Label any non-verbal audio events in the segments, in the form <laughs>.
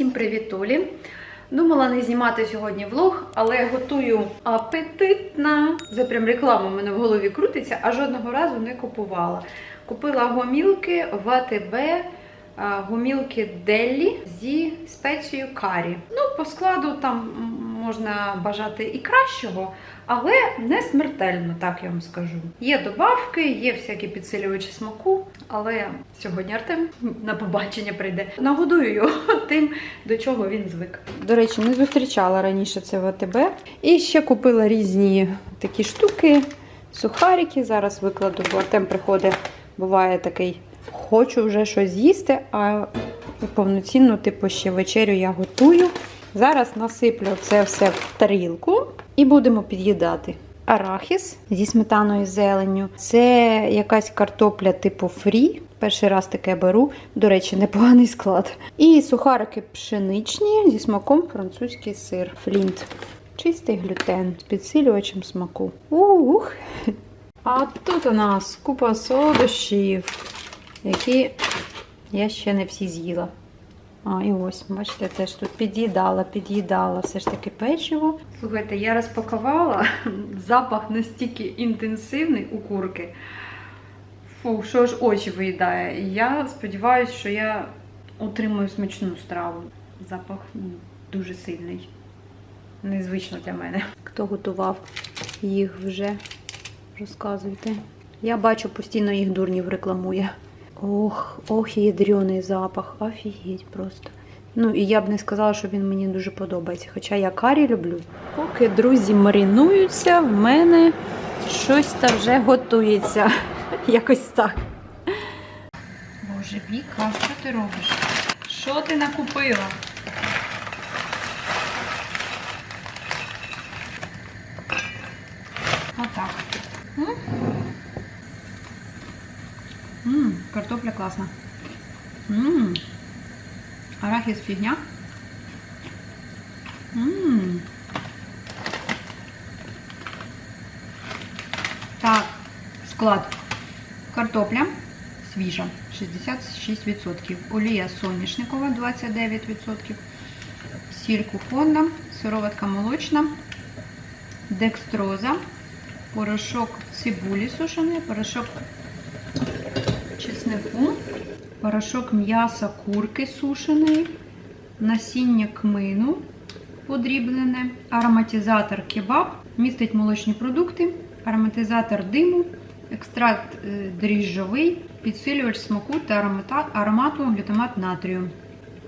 Всім привітулі! Думала не знімати сьогодні влог, але готую апетитно. Це прям реклама в мене в голові крутиться, а жодного разу не купувала. Купила гомілки в АТБ, гомілки Деллі зі спецією карі. Ну, по складу там можна бажати і кращого, але не смертельно, так я вам скажу. Є добавки, є всякі підсилювачі смаку, але сьогодні Артем на побачення прийде. Нагодую його <laughs> тим, до чого він звик. До речі, не зустрічала раніше це в. І ще купила різні такі штуки, сухарики. Зараз викладу, бо Артем приходить, буває такий. Хочу вже щось з'їсти, а повноцінну, типу, ще вечерю я готую. Зараз насиплю це все в тарілку і будемо під'їдати. Арахіс зі сметаною і зеленню. Це якась картопля типу фрі. Перший раз таке беру. До речі, непоганий склад. І сухарики пшеничні зі смаком французький сир. Флінт. Чистий глютен з підсилювачем смаку. Ух! А тут у нас купа солодощів, які я ще не всі з'їла. А, і ось, бачите, теж тут під'їдала, під'їдала все ж таки печиво. Слухайте, я розпакувала, <laughs> запах настільки інтенсивний у курки. Фу, що ж очі виїдає. І Я сподіваюся, що я отримую смачну страву. Запах дуже сильний. Незвично для мене. Хто готував їх вже? Розказуйте. Я бачу, постійно їх дурнів рекламує. Ох, ох, ядрений запах. Офігеть просто. Ну, і я б не сказала, що він мені дуже подобається. Хоча я карі люблю. Поки друзі маринуються, в мене щось там вже готується. <laughs> Якось так. Боже, Віка, що ти робиш? Що ти накупила? Отак. М? М, картопля класна. М, арахіс фігня. М. Так, склад. Картопля свіжа 66%. Олія соняшникова 29%. Сіль кухонна, сироватка молочна, декстроза, порошок цибулі сушений, порошок чеснику, порошок м'яса курки сушеної, насіння кмину подрібнене, ароматизатор кебаб, містить молочні продукти, ароматизатор диму, екстракт е, дріжджовий, підсилювач смаку та аромату глютамат натрію.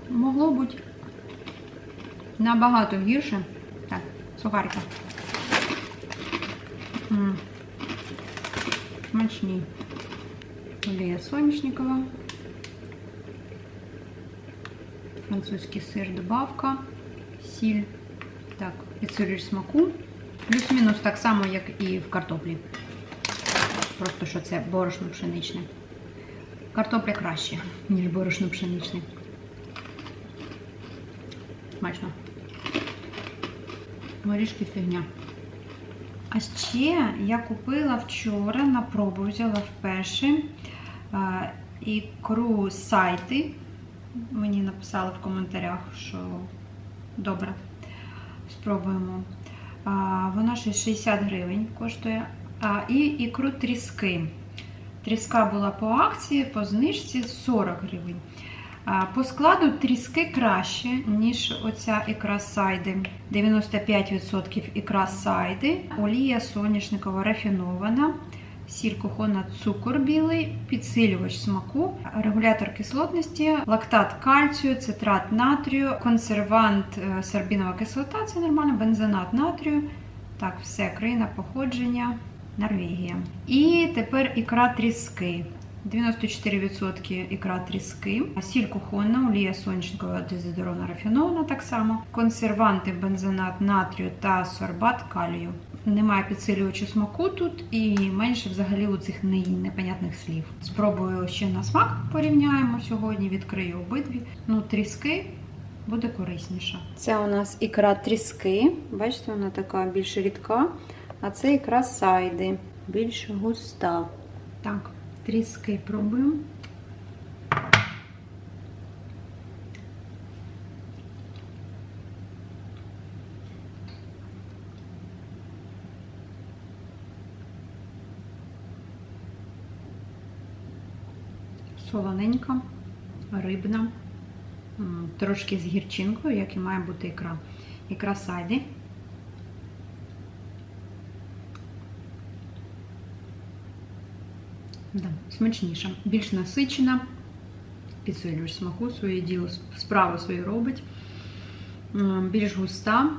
Могло бути набагато гірше. Так, сухарка. М. Смачні. Олія соняшникова. Французький сир добавка. Сіль. Так, підсилюєш смаку. Плюс-мінус так само, як і в картоплі. Просто що це борошно пшеничне. Картопля краще, ніж борошно пшеничне. Смачно. Горішки фігня. А ще я купила вчора на пробу, взяла вперше ікру сайти. Мені написали в коментарях, що добре. Спробуємо. Вона ще 60 гривень коштує. І ікру тріски. Тріска була по акції, по знижці 40 гривень. По складу тріски краще, ніж оця ікра сайди. 95% ікра сайди, олія соняшникова рафінована, сіль кухона, цукор білий, підсилювач смаку, регулятор кислотності, лактат кальцію, цитрат натрію, консервант сарбінова сорбінова кислота, це нормально, бензонат натрію. Так, все, країна походження, Норвегія. І тепер ікра тріски. 94% ікра тріски, сіль кухонна, олія соняшникова, дезодорована рафінована так само, консерванти, бензонат натрію та сорбат калію. Немає підсилювачу смаку тут і менше взагалі у цих не- непонятних слів. Спробую ще на смак порівняємо сьогодні, відкрию обидві. Ну, тріски буде корисніше. Це у нас ікра тріски. Бачите, вона така більш рідка, а це ікра сайди, більш густа. Так, тріски пробуємо. Солоненька, рибна, трошки з гірчинкою, як і має бути ікра. Ікра сайди. Смачніша, більш насичена, підсилюєш смаку, своє діло, справу свою робить. Більш густа,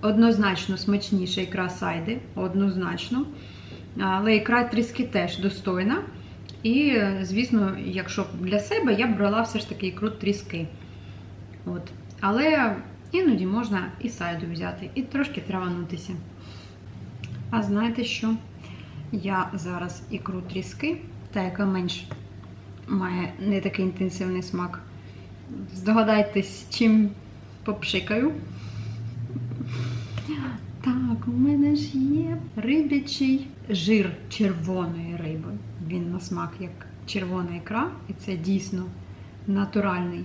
однозначно смачніша ікра сайди, однозначно. Але ікра тріски теж достойна. І, звісно, якщо для себе, я б брала все ж таки ікру тріски. От. Але іноді можна і сайду взяти, і трошки траванутися. А знаєте що? Я зараз ікру тріски, та яка менш має не такий інтенсивний смак. Здогадайтесь, чим попшикаю. Так, у мене ж є рибячий жир червоної риби. Він на смак як червона ікра, і це дійсно натуральний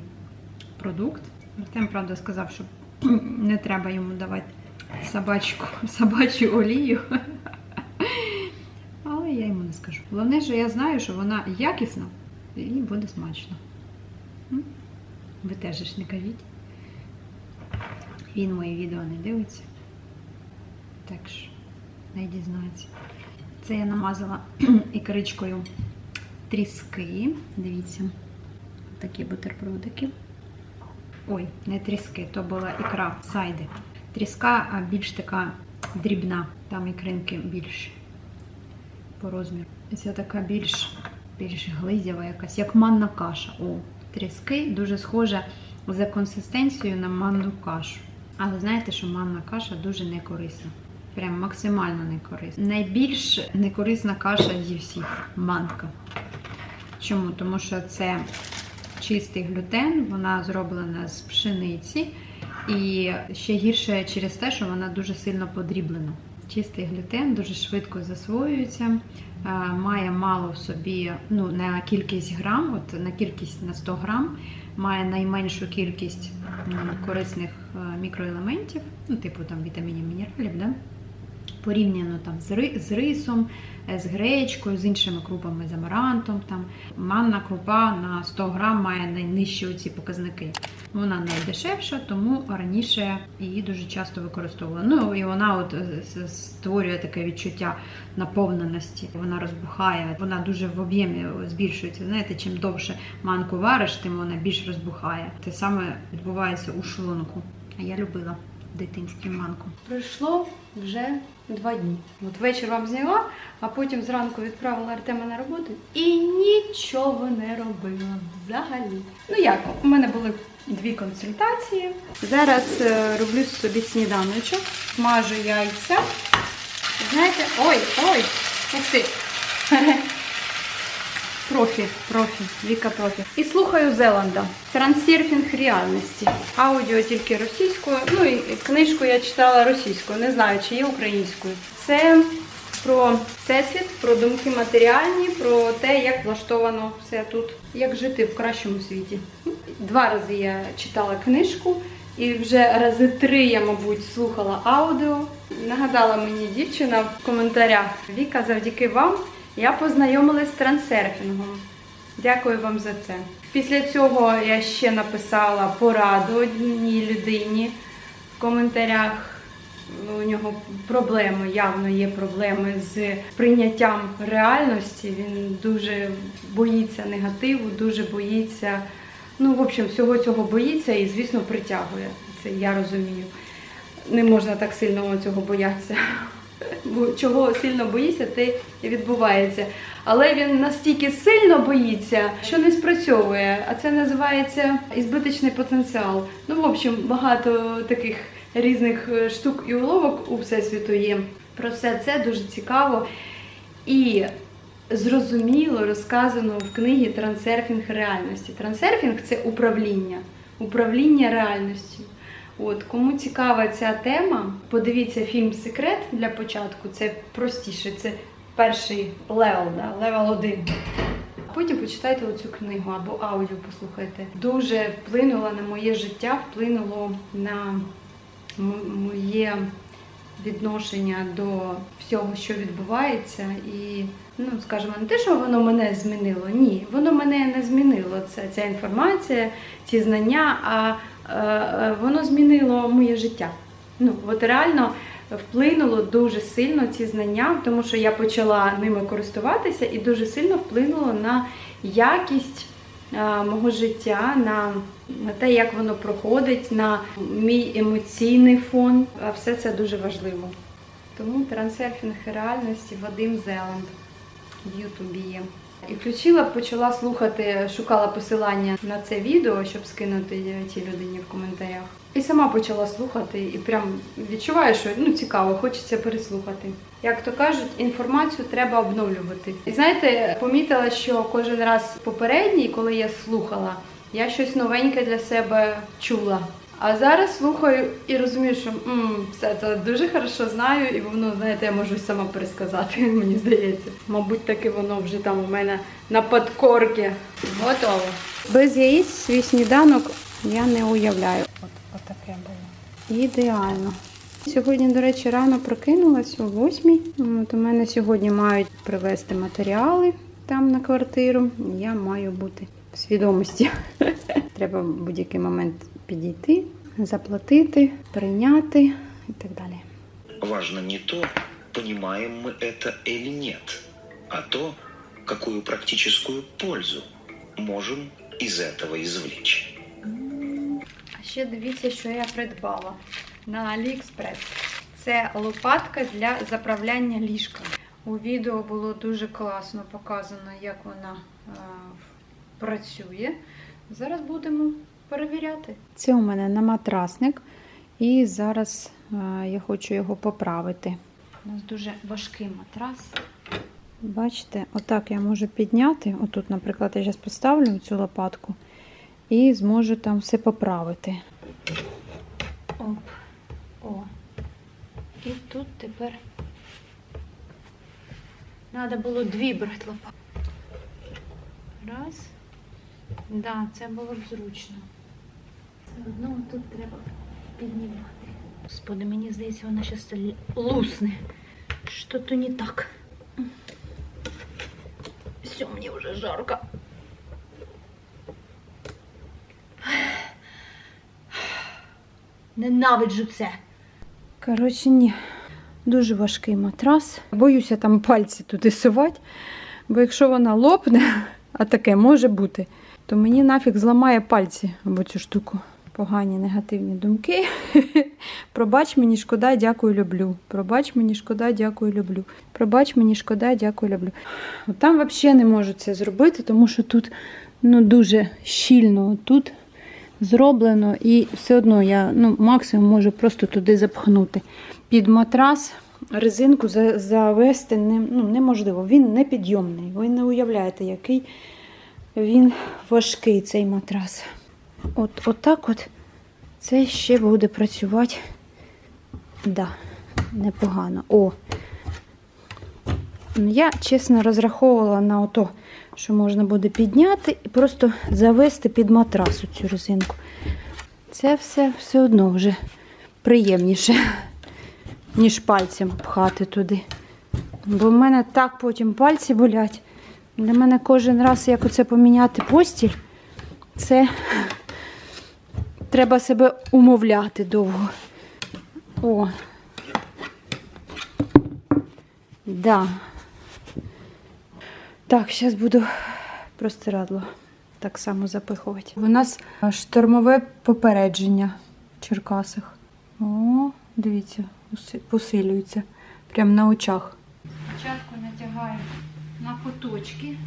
продукт. Артем, правда, сказав, що <clears throat> не треба йому давати собачку, собачу олію. Головне, що я знаю, що вона якісна і буде смачно. Ви теж ж не кажіть. Він мої відео не дивиться. Так що, не дізнається. Це я намазала <clears throat> ікричкою тріски. Дивіться, такі бутербродики. Ой, не тріски, то була ікра сайди. Тріска більш така дрібна, там ікринки більше по розміру. Ця така більш, більш глизява якась, як манна каша. О, тріски дуже схожа за консистенцією на манну кашу. Але знаєте, що манна каша дуже некорисна. Прям максимально некорисна. Найбільш некорисна каша зі всіх манка. Чому? Тому що це чистий глютен, вона зроблена з пшениці, і ще гірше через те, що вона дуже сильно подріблена. Чистий глютен дуже швидко засвоюється, має мало в собі ну, на кількість грам, от на кількість на 100 грам, має найменшу кількість корисних е, мікроелементів, ну, типу там вітамінів, мінералів, да? Порівняно там з, ри, з рисом, е, з гречкою, з іншими крупами, з амарантом. Там. Манна крупа на 100 грам має найнижчі оці показники. Вона найдешевша, тому раніше її дуже часто використовували. Ну і вона от е, створює таке відчуття наповненості. Вона розбухає, вона дуже в об'ємі збільшується. Знаєте, чим довше манку вариш, тим вона більш розбухає. Те саме відбувається у шлунку. А я любила в дитинстві манку. Пройшло вже два дні. От вечір вам зняла, а потім зранку відправила Артема на роботу і нічого не робила взагалі. Ну як, у мене були дві консультації. Зараз е, роблю собі сніданочок, смажу яйця. Знаєте, ой, ой, ух ти. Профі, профі, Віка профі. І слухаю Зеланда. Трансерфінг реальності. Аудіо тільки російською. Ну і книжку я читала російською, не знаю, чи є українською. Це про всесвіт, про думки матеріальні, про те, як влаштовано все тут, як жити в кращому світі. Два рази я читала книжку, і вже рази три я, мабуть, слухала аудіо. Нагадала мені дівчина в коментарях Віка, завдяки вам я познайомилась з трансерфінгом. Дякую вам за це. Після цього я ще написала пораду одній людині в коментарях. У нього проблеми, явно є проблеми з прийняттям реальності. Він дуже боїться негативу, дуже боїться, ну, в общем, всього цього боїться і, звісно, притягує. Це я розумію. Не можна так сильно цього боятися. Чого сильно боїться, те і відбувається. Але він настільки сильно боїться, що не спрацьовує. А це називається ізбиточний потенціал. Ну, в общем, багато таких різних е, штук і уловок у всесвіту є. Про все це дуже цікаво і зрозуміло розказано в книгі Трансерфінг реальності. Трансерфінг це управління, управління реальністю. От, кому цікава ця тема, подивіться фільм Секрет для початку. Це простіше, це перший левел, да, левел 1. Потім почитайте оцю книгу або аудіо послухайте. Дуже вплинуло на моє життя, вплинуло на моє відношення до всього, що відбувається, і ну скажімо, не те, що воно мене змінило. Ні, воно мене не змінило. Це ця інформація, ці знання, а воно змінило моє життя. Ну от реально вплинуло дуже сильно ці знання, тому що я почала ними користуватися і дуже сильно вплинуло на якість е, мого життя, на, те, як воно проходить, на мій емоційний фон. Все це дуже важливо. Тому трансерфінг реальності Вадим Зеланд в Ютубі є. І включила, почала слухати, шукала посилання на це відео, щоб скинути цій людині в коментарях. І сама почала слухати, і прям відчуваю, що ну цікаво, хочеться переслухати. Як то кажуть, інформацію треба обновлювати. І знаєте, помітила, що кожен раз попередній, коли я слухала, я щось новеньке для себе чула. А зараз слухаю і розумію, що м, все це дуже хорошо знаю, і воно, знаєте, я можу сама пересказати, <laughs> мені здається. Мабуть, таки воно вже там у мене на подкорці. Готово. Без яєць свій сніданок я не уявляю. От, отаке було. Ідеально. Сьогодні, до речі, рано прокинулась о 8. От у мене сьогодні мають привезти матеріали там на квартиру. Я маю бути в свідомості. <laughs> Треба в будь-який момент підійти, заплатити, прийняти і так далі. Важно не то, понимаем мы это или нет, а то, какую практическую пользу можем из этого извлечь. А ще дивіться, що я придбала на AliExpress. Це лопатка для заправляння ліжка. У відео було дуже класно показано, як вона е, працює. Зараз будемо перевіряти. Це у мене на матрасник, і зараз е, я хочу його поправити. У нас дуже важкий матрас. Бачите, отак я можу підняти. Отут, наприклад, я зараз поставлю цю лопатку і зможу там все поправити. Оп. О. І тут тепер треба було дві брати лопати. Раз. Да, це було б зручно. Одно тут треба піднімати. Господи, мені здається, вона зараз лусне. Що то не так. Все, мені вже жарко. Ненавиджу це. Коротше, ні. Дуже важкий матрас. Боюся там пальці туди сувати, бо якщо вона лопне, а таке може бути, то мені нафіг зламає пальці або цю штуку. Погані негативні думки. <laughs> Пробач мені шкода, дякую, люблю. Пробач мені шкода, дякую, люблю. Пробач мені шкода, дякую, люблю. От там взагалі не можу це зробити, тому що тут ну, дуже щільно тут зроблено, і все одно я ну, максимум можу просто туди запхнути. Під матрас резинку завести не, ну, неможливо. Він непідйомний. Ви не уявляєте, який він важкий цей матрас. От, отак от це ще буде працювати. Да, непогано. О. Ну, Я, чесно, розраховувала на ото, що можна буде підняти і просто завести під матрас цю резинку. Це все все одно вже приємніше, ніж пальцем пхати туди. Бо в мене так потім пальці болять. Для мене кожен раз, як оце поміняти постіль, це треба себе умовляти довго. О. Да. Так, зараз буду простирадло так само запихувати. У нас штормове попередження в Черкасах. О, дивіться, посилюється. Прямо на очах. Спочатку натягаю на куточки.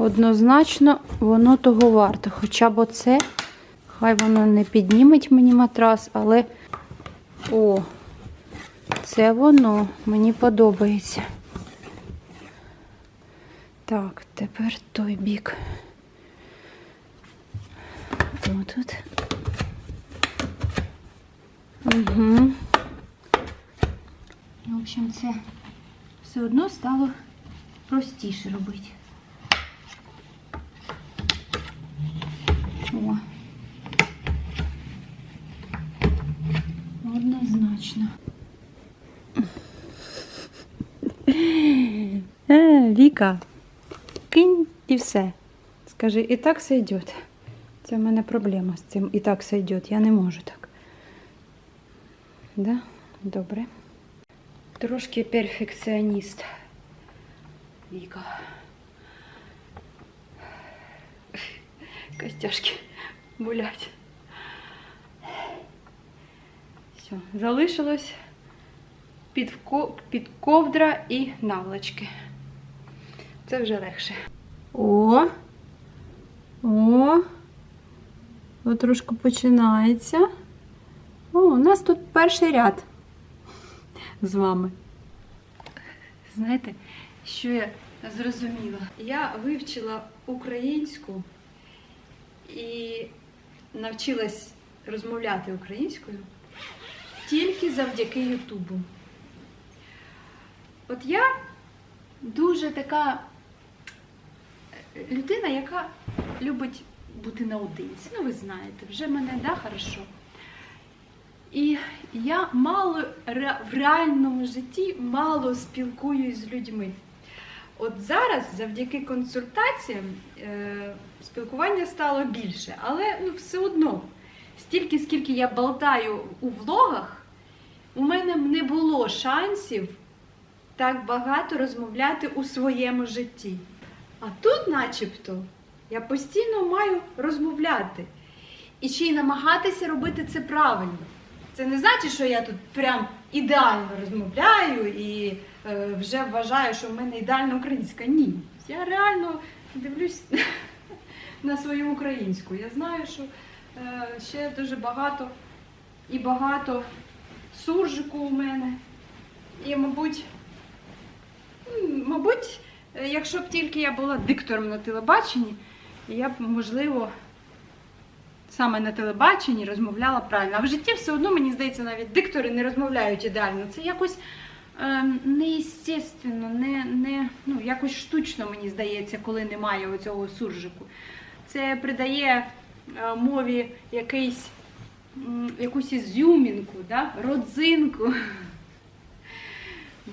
Однозначно, воно того варто. Хоча б оце, хай воно не підніметь мені матрас, але о, це воно мені подобається. Так, тепер той бік. Отут. Угу. В общем, це все одно стало простіше робити. однаково. Однозначно. Е, Віка, кинь і все. Скажи, і так все йде. Це в мене проблема з цим. І так все. Я не можу так. Да? Добре. Трошки перфекціоніст. Віка. Костяшки болять. Все, залишилось під, ковдра і наволочки. Це вже легше. О! О! От трошки починається. О, у нас тут перший ряд з вами. Знаєте, що я зрозуміла? Я вивчила українську і навчилась розмовляти українською тільки завдяки Ютубу. От я дуже така е, людина, яка любить бути наодинці. Ну, ви знаєте, вже мене, да, хорошо. І я мало в реальному житті мало спілкуюсь з людьми. От зараз, завдяки консультаціям, е, спілкування стало більше, але ну, все одно, стільки, скільки я болтаю у влогах, у мене не було шансів так багато розмовляти у своєму житті. А тут, начебто, я постійно маю розмовляти. І ще й намагатися робити це правильно. Це не значить, що я тут прям ідеально розмовляю і е, вже вважаю, що в мене ідеальна українська. Ні. Я реально дивлюсь <laughs> на свою українську. Я знаю, що е, ще дуже багато і багато суржику у мене. І, мабуть, мабуть, е, якщо б тільки я була диктором на телебаченні, я б, можливо, саме на телебаченні розмовляла правильно. А в житті все одно, мені здається, навіть диктори не розмовляють ідеально. Це якось е, неестественно, не, не, ну, якось штучно, мені здається, коли немає оцього суржику. Це придає е, мові якийсь, якусь ізюмінку, да? родзинку.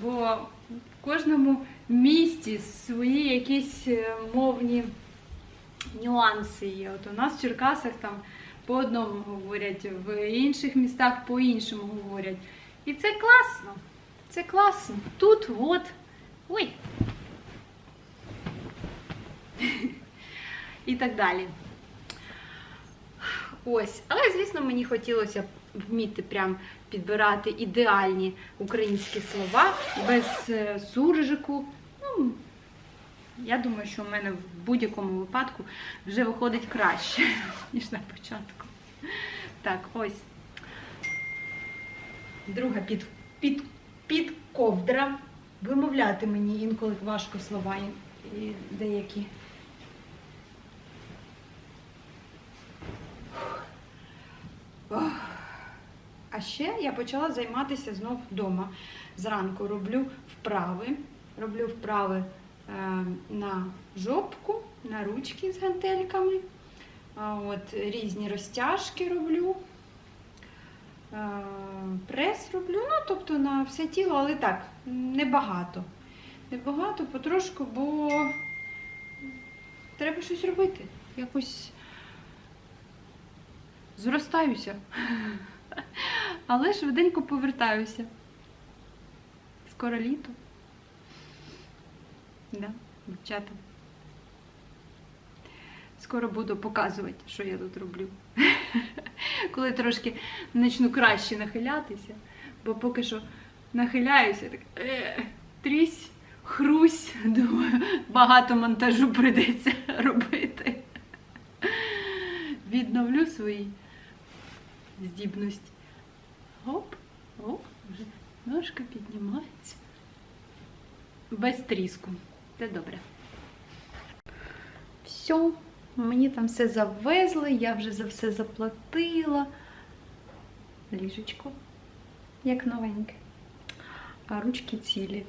Бо в кожному місті свої якісь е, мовні нюанси є. От у нас в Черкасах там по одному говорять, в інших містах по-іншому говорять. І це класно. Це класно. Тут от. Ой. І так далі. Ось. Але, звісно, мені хотілося вміти прям підбирати ідеальні українські слова без е, суржику. Ну, я думаю, що в мене в будь-якому випадку вже виходить краще, <laughs> ніж на початку. Так, ось. Друга під, під, під ковдра. Вимовляти мені інколи важко слова і- деякі. А ще я почала займатися знов вдома. Зранку роблю вправи. Роблю вправи на жопку, на ручки з гантельками. От різні розтяжки роблю. Е, прес роблю, ну тобто на все тіло, але так, небагато. Небагато, потрошку, бо треба щось робити. Якось зростаюся. <laughs> Але швиденько повертаюся. Скоро літо. Да, дівчата. Скоро буду показувати, що я тут роблю. <laughs> Коли трошки почну краще нахилятися, бо поки що нахиляюся, так е, трісь, хрусь, <laughs> думаю, багато монтажу прийдеться <laughs> робити. Відновлю свої здібності. Оп, оп, вже ножка піднімається. Без тріску. Це добре. Все, мені там все завезли, я вже за все заплатила. Ліжечко, як новеньке. А ручки цілі.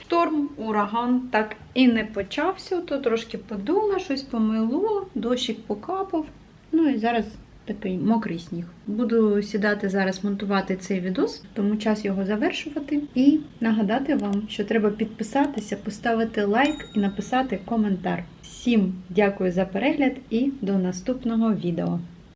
Шторм, ураган так і не почався, то трошки подуло, щось помило, дощик покапав. Ну і зараз такий мокрий сніг. Буду сідати зараз монтувати цей відос, тому час його завершувати. І нагадати вам, що треба підписатися, поставити лайк і написати коментар. Всім дякую за перегляд і до наступного відео.